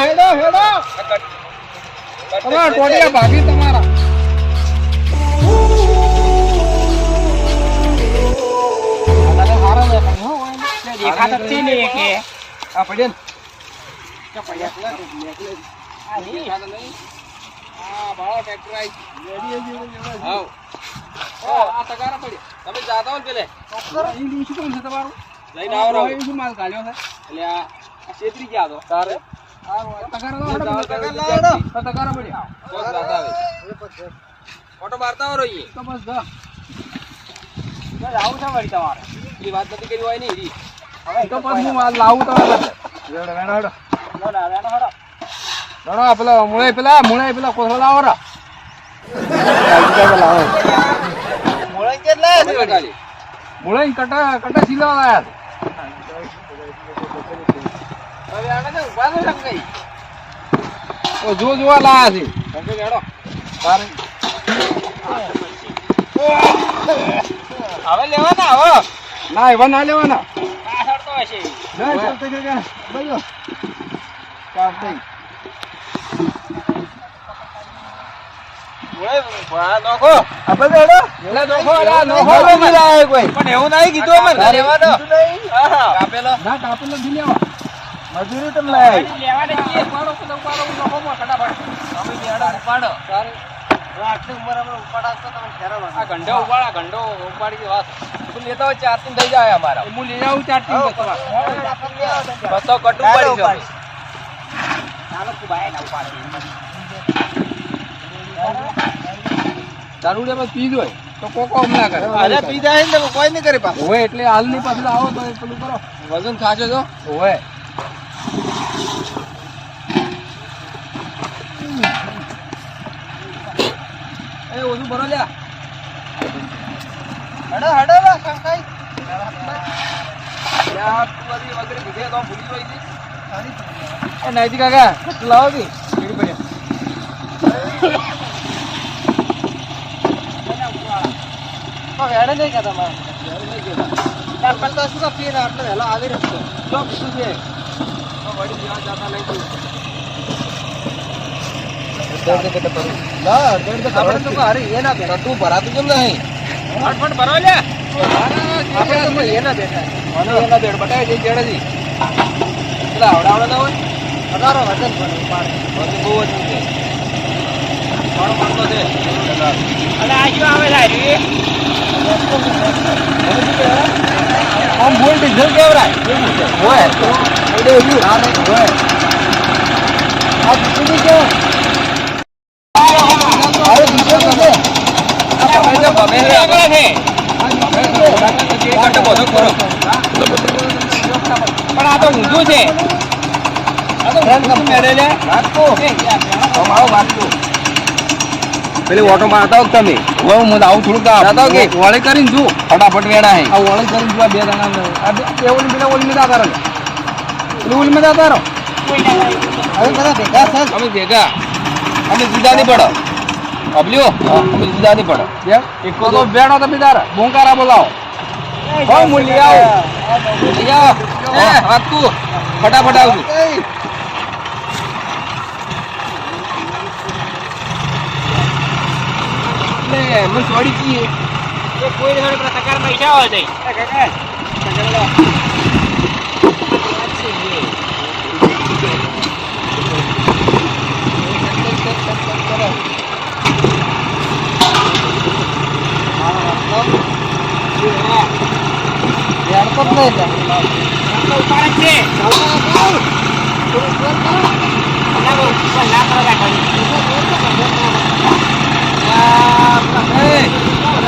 હેડો ભાગી તમારા ટોડિયા ભાભી તમારા હો. દેખાતો જ છે ને કે આ પડ્યા ને. આ નહીં. આ બાળો ટ્રેક્ટર. આ તગારા પડ્યા. તમે જાતા હો પેલે શું કામ છે તમારું? લઈને આવો શું માલ કાઢ્યો છે? એટલે આ આ છેતરી ગયા તો તારે ઓટો મારતા હો રહીએ તો બસ આવું છે વળી તમારે એ વાત નથી કરી હોય ને હીરી હવે તો પછી હું લાવું તમારા. લો ના, વેણો હળો. હેડો, આ પેલા મુળે પેલા મુળે પેલા કોથળા લાવો રા. મોળે કેટલા મુળે કટા કટા. હવે આને તો ઊભા જો જોવા લાયા છે તમે બેડો તારે હવે લેવાના હવે ના એવા ના લેવાના પાછળ તો હશે. ના ચાલતે કે કે નોખો નોખો નહીં કોઈ પણ એવું નહીં કીધું અમે તારે લેવાનો કીધું નહીં? હા કાપેલો ના કાપેલો નથી લેવા મજૂરી તમે લાયા લેવા દે છીએ. ઉપાડો પેલા ઉપાડો નોખો માં ફટાફટ. તમે બેડો ઉપાડો. તારે આટલી ઉંમરમાં ઉપાડાશો તો તમને હેરાન આ ગંડો ઉપાડા ગંડો ઉપાડી વાત તું લેતા હોય ચાર તીન થઈ જાય અમારા. હું લઈ આવું. બસ તો કટુ પડી જશે. ચાલો કુબાય ના ઉપાડે. દારૂ બસ પી હોય તો કોકો હમલા કરે. અરે પી જાય ને કોઈ નહીં કરે પાછું. હોય એટલે હાલની પાછળ આવો તો પેલું કરો. વજન ખાજો તો. હોય ઓછું ભરો લ્યા હડો હડો શંકાઈ. તું તો નાઈતી કાકા લાવો કી કેડી પડ્યા તો હેડે નહીં કે તમારે? ચાલ, પણ તો શું કે પીને આટલો આવી રહ્યો. જો છે ભરાતું આવડાવડા ના હોય હજારો વજન પણ છે ત્રણ માણસો છે અને આ શું આવે છે હારી? આમ બોલ ડીઝલ કેવરાય હોય હોય આ બીજું કે અરે બીજું છે છે કરો પણ આ તો ઊંધું છે આ તો ઊંધું મેળે લે વાંચતો તમારો વાંચતો પેલી ઓટો મારતા હો તમે હવે હું આવું થોડુંક હો કે વળે કરીને જો ફટાફટ વેડા હે. આ ઓળી કરીને જો બે જણા આ બે એ ઓલી પેલા ઓલી મેં કરો પેલી ઓલી મેં કરો હવે બધા ભેગા સર અમે ભેગા. અમે જુદા નહીં પડો. અબલ્યો અમે જુદા નહીં પડો. બે? એક તો બેડો તો બિદાર બોંકારા બોલાવો. હો હું લઈ આવું. લઈ આવો. વાતું ફટાફટ આવજો. લે મને છોડી જઈએ એ કોઈ ને પેલા તકાર પૈસા હોય તઈ. કાકા, તકાર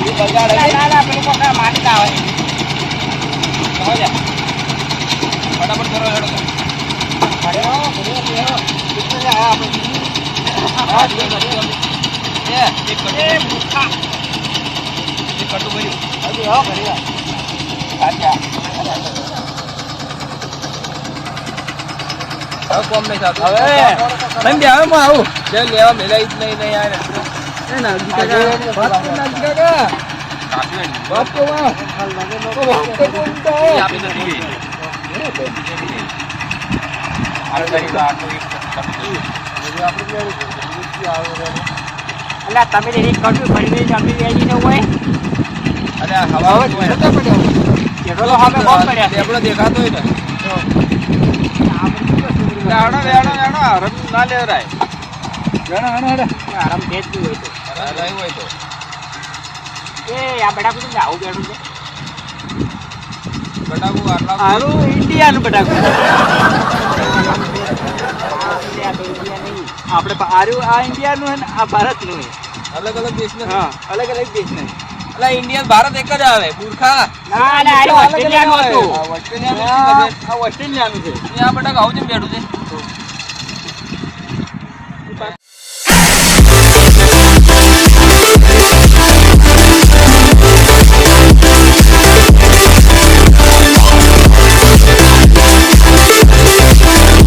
મત રાખો આ એક તો હારી વાળા છે, તે કરે છે. ના, ના, ના, પેલું કોક માટી ના આવે. ફટાફટ કરો હેડો અરે, ઓ, ભૂલ્યો, ભૂલ્યો. કેટલું છે આ આપણે? હા, બે કટુ. એ, એક કટુ. એક કટુ ભર્યું. હજી આવો ઘરે આવો. સાચા. હવે કોમ નહીં થતું. હવે. તમે બે હવે હું આવું બે લેવા મેલાઈ જ નહીં નહીં યાર તમે કટુ ભરી દઈ, અમે વેચી ન હોય. અરે આ હવા હવે જોવે. જતા પડ્યા. એટલો દેખાતો હોય ને લેવડો લેવડો લેવડો હરમ ના લેવરાય. આરામ બી હોય તો. રહ્યું હોય તો એ, આ બેટા કુટુંબ આવું બેઠું છે. બટાકુ આટલા ઇન્ડિયાનું બટાકું. આ. આપણે હારું આ ઇન્ડિયાનું હે ને આ ભારતનું હે. અલગ અલગ દેશ ને હા અલગ અલગ દેશ ને એટલે ઇન્ડિયન ભારત એક જ આવે પૂરખા ના ના આ ઓસ્ટ્રેલિયાનું હતું આ ઓસ્ટ્રેલિયાનું શું ખબર? આ ઓસ્ટ્રેલિયાનું છે અહીંયા બટાકા આવું જ બેઠું છે